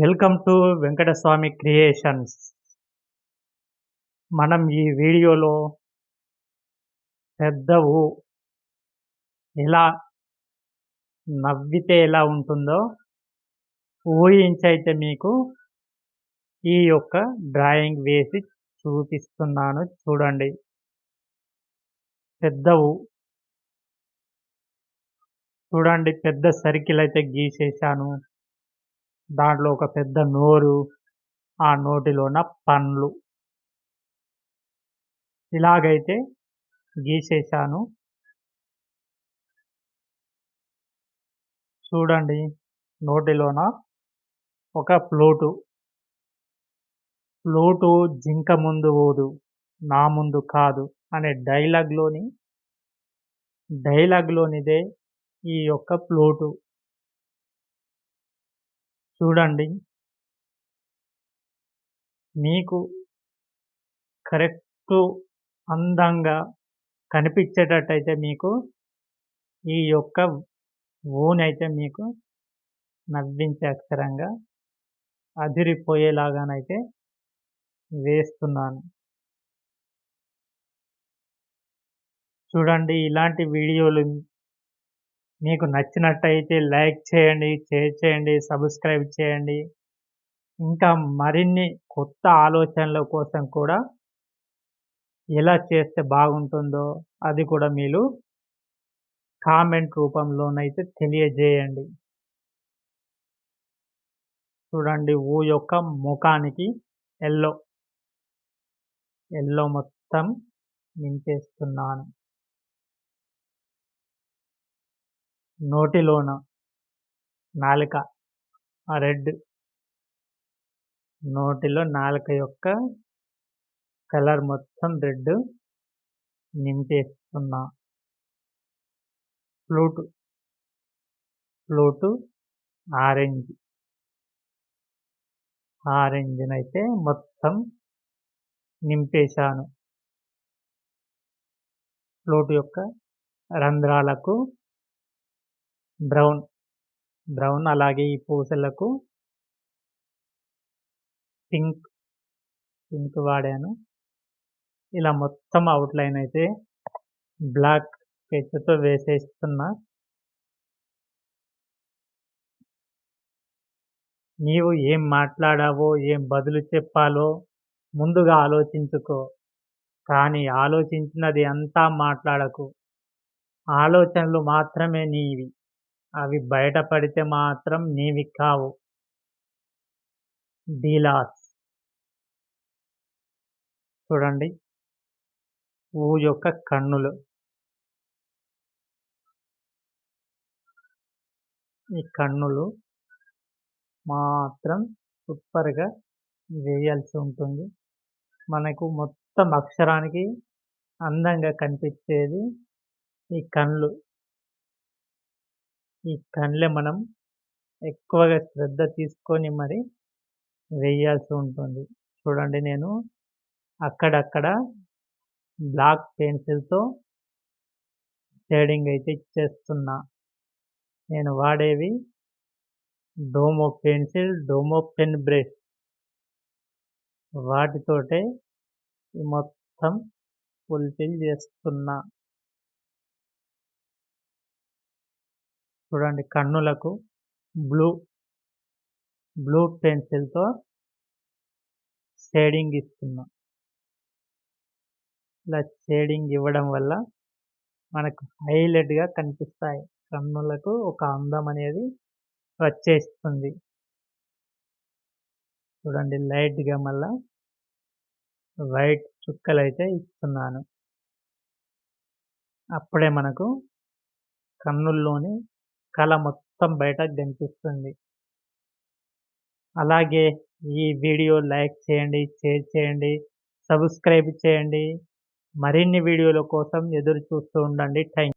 Welcome to Venkataswamy creations. మనం ఈ వీడియోలో పెద్దవు ఎలా నవ్వితే ఎలా ఉంటుందో ఊహించైతే మీకు ఈ యొక్క డ్రాయింగ్ వేసి చూపిస్తున్నాను చూడండి. పెద్దవు చూడండి పెద్ద సర్కిల్ అయితే గీసేసాను దాంట్లో ఒక పెద్ద నోరు ఆ నోటిలోన పండ్లు. ఇలాగైతే గీసేసాను చూడండి నోటిలోన ఒక ప్లోటు. ప్లోటు జింక ముందు ఓదు నా ముందు కాదు అనే డైలాగ్లోని డైలాగ్లోనిదే ఈ యొక్క ప్లోటు. చూడండి. మీకు కరెక్ట్ అందంగా కనిపించేటట్టయితే మీకు ఈ యొక్క ఊనైతే మీకు నవ్వించే అక్షరంగా అదిరిపోయేలాగానైతే వేస్తున్నాను. చూడండి ఇలాంటి వీడియోలు మీకు నచ్చినట్టయితే లైక్ చేయండి షేర్ చేయండి సబ్స్క్రైబ్ చేయండి. ఇంకా మరిన్ని కొత్త ఆలోచనల కోసం కూడా ఎలా చేస్తే బాగుంటుందో అది కూడా మీరు కామెంట్ రూపంలోనైతే తెలియజేయండి. చూడండి ఊ యొక్క ముఖానికి ఎల్లో ఎల్లో మొత్తం నింపేస్తున్నాను. నోటిలోన నాలుక రెడ్ నోటిలో నాలుక యొక్క కలర్ మొత్తం రెడ్ నింపేస్తున్నా. Flute flute orange. ఆరెంజ్నైతే మొత్తం నింపేశాను. ఫ్లూట్ యొక్క రంధ్రాలకు బ్రౌన్ బ్రౌన్ అలాగే ఈ పూసలకు పింక్ పింక్ వాడాను. ఇలా మొత్తం అవుట్లైన్ అయితే బ్లాక్ స్కెచ్తో వేసేస్తున్నా. నీవు ఏం మాట్లాడావో ఏం బదులు చెప్పాలో ముందుగా ఆలోచించుకో కానీ ఆలోచించినది అంతా మాట్లాడకు. ఆలోచనలు మాత్రమే నీవి. అవి బయటపడితే మాత్రం నీవి కావు. డీలాస్ చూడండి. ఊ యొక్క కన్నులు. ఈ కన్నులు మాత్రం సూపర్గా వేయాల్సి ఉంటుంది. మనకు మొత్తం అక్షరానికి అందంగా కనిపించేది ఈ కళ్ళు ఈ కళ్ళే మనం ఎక్కువగా శ్రద్ధ తీసుకొని మరి వేయాల్సి ఉంటుంది. చూడండి నేను అక్కడక్కడ బ్లాక్ పెన్సిల్తో షేడింగ్ అయితే చేస్తున్నా. నేను వాడేవి Domo pencil Domo pen brush. వాటితోటే మొత్తం ఫుల్ఫిల్ చేస్తున్నా. చూడండి కన్నులకు బ్లూ బ్లూ పెన్సిల్తో షేడింగ్ ఇస్తున్నా. ఇలా షేడింగ్ ఇవ్వడం వల్ల మనకు హైలైట్గా కనిపిస్తాయి. కన్నులకు ఒక అందం అనేది వచ్చేస్తుంది. చూడండి లైట్గా మళ్ళా వైట్ చుక్కలు అయితే ఇస్తున్నాను. అప్పుడే మనకు కన్నుల్లోని కళ మొత్తం బయట కనిపిస్తుంది అలాగే ఈ వీడియో లైక్ చేయండి షేర్ చేయండి సబ్స్క్రైబ్ చేయండి. మరిన్ని వీడియోల కోసం ఎదురు చూస్తూ ఉండండి. థ్యాంక్